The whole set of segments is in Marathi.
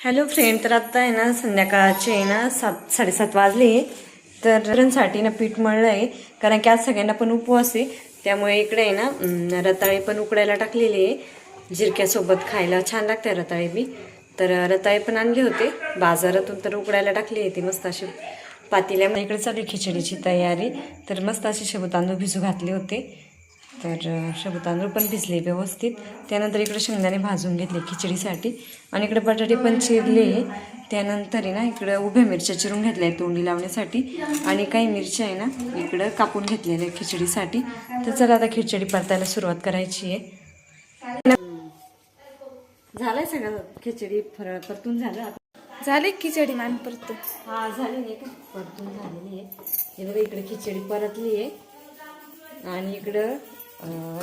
हॅलो फ्रेंड तर आत्ता आहे ना संध्याकाळचे आहे ना सात साडेसात वाजले. तर साठी ना पीठ मळलं आहे कारण की आज सगळ्यांना पण उपवास आहे. त्यामुळे इकडे आहे ना रताळे पण उकडायला टाकलेले आहे. जिरक्यासोबत खायला छान लागते रताळे बी. तर रताळे पण आणले होते. बाजारातून तर उकडायला टाकली आहे ती मस्त अशी पातेल्या. इकडे चालू खिचडीची तयारी. तर मस्त असे शेबू तांदूळ भिजू घातले होते. तर शाबू तांदूळ पण भिजले व्यवस्थित. त्यानंतर इकडे शेंगदाणे भाजून घेतले खिचडीसाठी. आणि इकडे बटाटे पण चिरले. त्यानंतर आहे ना इकडे उभ्या मिरच्या चिरून घेतल्या आहेत तोंडी लावण्यासाठी. आणि काही मिरच्या आहे ना इकडं कापून घेतलेल्या आहे खिचडीसाठी. तर चला आता खिचडी परतायला सुरुवात करायची आहे. झालंय सगळं खिचडी फरळ परतून झालं झाले खिचडी मान परत हा आहे का? परतून झालेली आहे. हे बघा इकडे खिचडी परतली आहे. आणि इकडं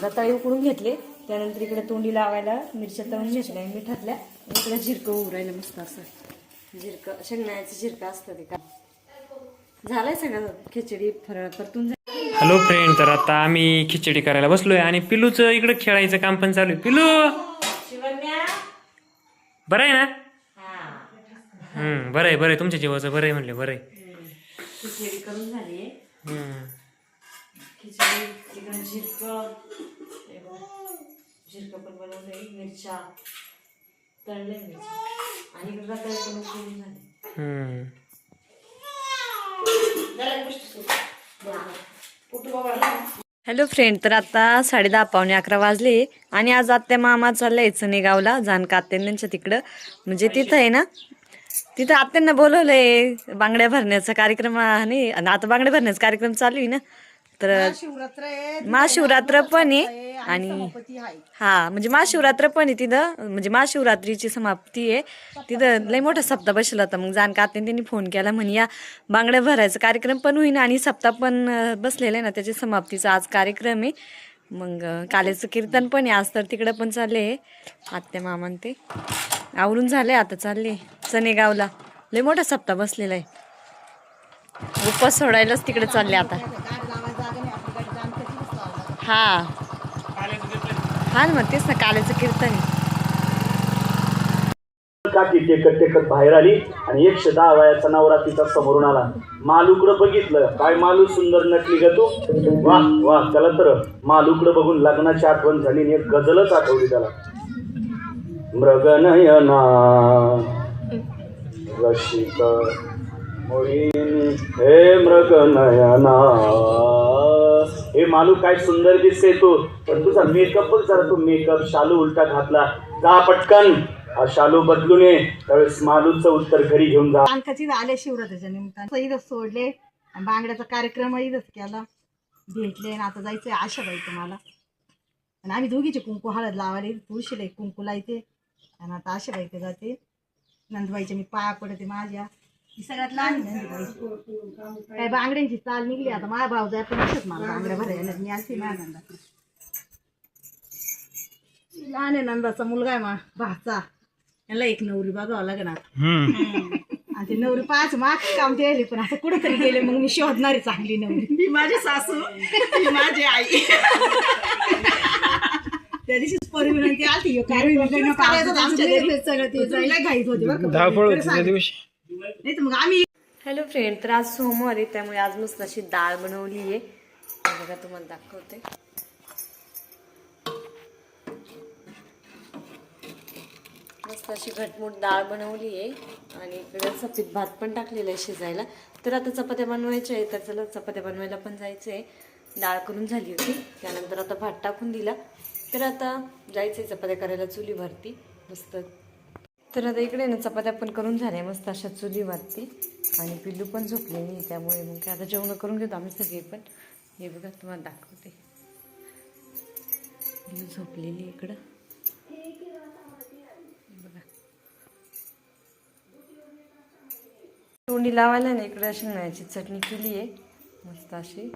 रताळे उकडून घेतले. त्यानंतर इकडे तोंडी लावायला मिरच्या तळून घेतल्या मिठातल्या. आणि इकडे जिरकं उरायला मस्त असं. जिरकं शेंगण्याचं जिरकं असतं ते का? झालंय सगळं खिचडी फरळ परतून झाली हॅलो फ्रेंड तर आता आम्ही खिचडी करायला बसलोय आणि पिलूचं इकडे खेळायचं काम पण चालू आहे. पिलू! बरं आहे ना? हम्म बरं आहे बरं आहे. तुमच्या जीवाचं बरं आहे म्हणले बरं आहे. खिचडी हे बघ, पण बनवलंय मिरच्या. तळले मिरच्या. आणि इकडे पण झाले. हॅलो फ्रेंड तर आता साडे दहा पावणे अकरा वाजले. आणि आज आत्या मामा चाललाय चनेगावला जानका आत्यांच्या तिकडं. म्हणजे तिथं आहे ना? तिथं आत्यांना बोलवलंय बांगड्या भरण्याचा कार्यक्रम आणि आता बांगड्या भरण्याचा कार्यक्रम चालू आहे ना? तर महाशिवरात्र पण आहे आणि हा म्हणजे महाशिवरात्र पण आहे तिथं म्हणजे महाशिवरात्रीची समाप्ती आहे. तिथं लय मोठा सप्ताह बसला होता मग जानका आत्याने त्यांनी फोन केला म्हणे या बांगड्या भरायचा कार्यक्रम पण होईना आणि सप्ताह पण बसलेला आहे ना त्याच्या समाप्तीचा आज कार्यक्रम आहे. मग कालेचं कीर्तन पण आहे आज तर तिकडं पण चालले आहे. आत्या मामान ते. आवरून झाले आता चालले चनेगावला लय मोठा सप्ताह बसलेला आहे. उपवास सोडायलाच तिकडे चालले आता. हा. हा ना तेच ना कालेचं कीर्तन टेकत टेकत बाहेर आली आणि एकशे दहा वयाचा नवरा तिचा समोरून आला. मालूकडं बघितलं. काय मालू सुंदर नटली ग तू? वा वा त्याला तर मालूकडं बघून लग्नाची आठवण झाली आणि एक गझलच आठवली त्याला. मृगनयना रसिक मोहिनी. हे मृगनयना हे मालू काय सुंदर दिसते तू. पण तुझा मेकअप जरा तू. मेकअप शालू उलटा घातला. जा पटकन. हा शालू बदलून ये. त्यावेळेस मालूचं उत्तर घरी घेऊन जा. अंकाची आले शिवरात्रीच्या निमित्तानं. इथंच सोडले. आणि बांगड्याचा कार्यक्रम इथंच केला. भेटले. आणि आता जायचंय आशा बाई तुम्हाला. आणि आम्ही दोघीचे कुंकू हळद लावायला तुळशीला एक कुंकू लायते आणि आता आशा ते जाते. नंदबाईच्या मी पाया पडते माझ्या. सगळ्यात लहान आहे. काय बांगड्यांची चाल निघली आता माझ्या भाऊ जाय पण दिसत मला बांगड्या भरायला मी आलते माझ्या नंदा. लहान आहे नंदाचा मुलगा आहे मा भाचा. याला एक नवरी बघावं हम्म. आणि ते नवरी पाच माग काम द्यायले पण आता कुठेतरी गेले मग मी शोधणारी चांगली नवरी. मी माझी सासू मी माझी आई. त्या दिवशी परिविनंती आलती ह्यो कार्यक्रम करायचा होता आमच्या घरी. सगळं ते जायला घाईत होते बरं का. धावपळ होती त्या दिवशी. नाही तर मग आम्ही हॅलो फ्रेंड तर आज सोमवार आहे त्यामुळे आज मस्त अशी डाळ बनवली आहे. बघा तुम्हाला दाखवते. मस्त अशी घटमूट डाळ बनवली आहे. आणि इकडे सफेद भात पण टाकलेला आहे शिजायला. तर आता चपात्या बनवायच्या आहे तर चला चपात्या बनवायला पण जायचं आहे. डाळ करून झाली होती त्यानंतर आता भात टाकून दिला. तर आता जायचं आहे चपात्या करायला चुलीवरती. मस्त तर आता इकडे ना चपात्या पण करून झाल्या मस्त अशा चुली चुलीवरती आणि पिल्लू पण झोपलेली आहे त्यामुळे मग काय आता जेवण करून घेतो आम्ही सगळे पण. हे बघा तुम्हाला दाखवते. पिल्लू झोपलेली इकडं. बघा. तोंडी लावायला ना इकडे शेंगण्याची चटणी केली आहे. मस्त अशी.